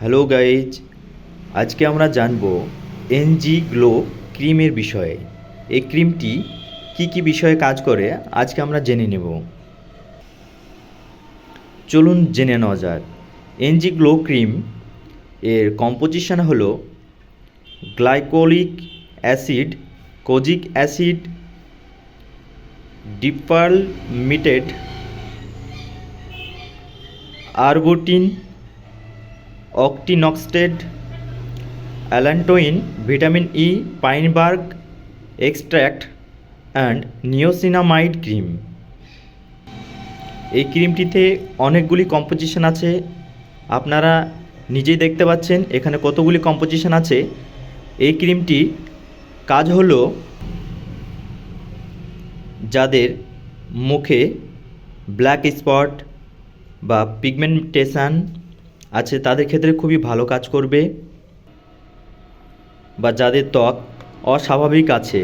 Hello guys, আজকে আমরা জানব এনজি গ্লো ক্রিমের বিষয়ে। এই ক্রিমটি কি কি বিষয়ে কাজ করে, আজকে আমরা জেনে নেব। চলুন জেনে নেওয়া যাক। এনজি গ্লো ক্রিম এর কম্পোজিশন হলো glycolic acid, kojic acid dipalmitate arbutin octinoxate allantoin, vitamin E pine bark extract and niacinamide cream. এই ক্রিমটিতে অনেকগুলি কম্পোজিশন আছে। আপনারা নিজেই দেখতে পাচ্ছেন, এখানে কতগুলি কম্পোজিশন আছে। এই ক্রিমটি কাজ হলো যাদের মুখে ব্ল্যাক স্পট বা পিগমেন্টেশন আছে, তাদের ক্ষেত্রে খুবই ভালো কাজ করবে বা যাদের ত্বক অস্বাভাবিক আছে।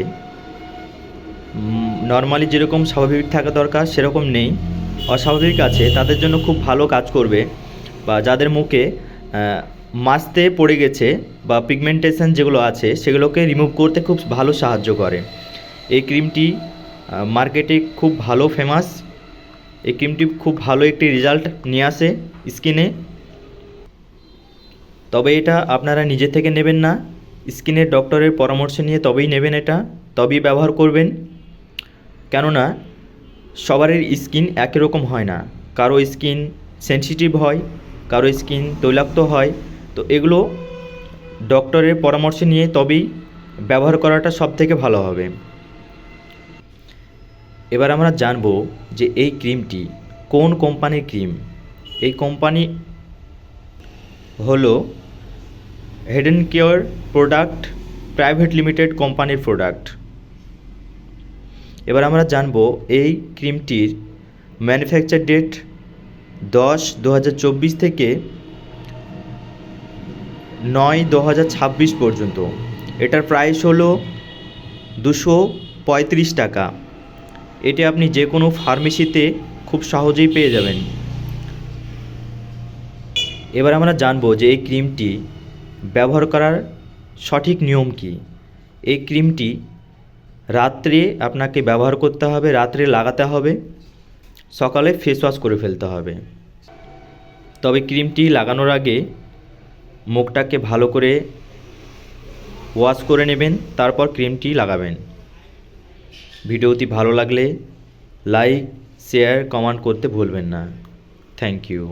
নর্মালি যেরকম স্বাভাবিক থাকা দরকার, সেরকম নেই। অস্বাভাবিক আছে, তাদের জন্য খুব ভালো কাজ করবে বা যাদের মুখে মাস্তে পড়ে গেছে বা পিগমেন্টেশন যেগুলো আছে, সেগুলোকে রিমুভ করতে খুব ভালো সাহায্য করে। এই ক্রিমটি মার্কেটে খুব ভালো ফেমাস এই ক্রিমটি খুব ভালো একটি রেজাল্ট নিয়ে আসে স্কিনে তবে এটা আপনারা নিজে থেকে নেবেন না। স্কিনের ডক্টরের পরামর্শ নিয়ে তবেই নেবেন এটা, তবেই ব্যবহার করবেন। কেননা সবারই স্কিন একই রকম হয় না। কারও স্কিন সেনসিটিভ হয়, কারও স্কিন তৈলাক্ত হয়। তো এগুলো ডক্টরের পরামর্শ নিয়ে তবেই ব্যবহার করাটা সব থেকে ভালো হবে। এবার আমরা জানব যে এই ক্রিমটি কোন কোম্পানির ক্রিম? এই কোম্পানি হলো Hayden care product private limited কোম্পানির প্রোডাক্ট এবার আমরা জানব এই ক্রিমটির ম্যানুফ্যাকচার ডেট দশ দু থেকে নয় দু পর্যন্ত। এটার প্রাইস হলো দুশো পঁয়ত্রিশ টাকা। এটি আপনি যে কোনো ফার্মেসিতে খুব সহজেই পেয়ে যাবেন। এবার আমরা জানব যে এই ক্রিমটি ব্যবহার করার সঠিক নিয়ম কী? এই ক্রিমটি রাত্রে আপনাকে ব্যবহার করতে হবে, রাত্রে লাগাতে হবে, সকালে ফেস ওয়াশ করে ফেলতে হবে। তবে ক্রিমটি লাগানোর আগে মুখটাকে ভালো করে ওয়াশ করে নেবেন, তারপর ক্রিমটি লাগাবেন। ভিডিওটি ভালো লাগলে লাইক শেয়ার কমেন্ট করতে ভুলবেন না। Thank you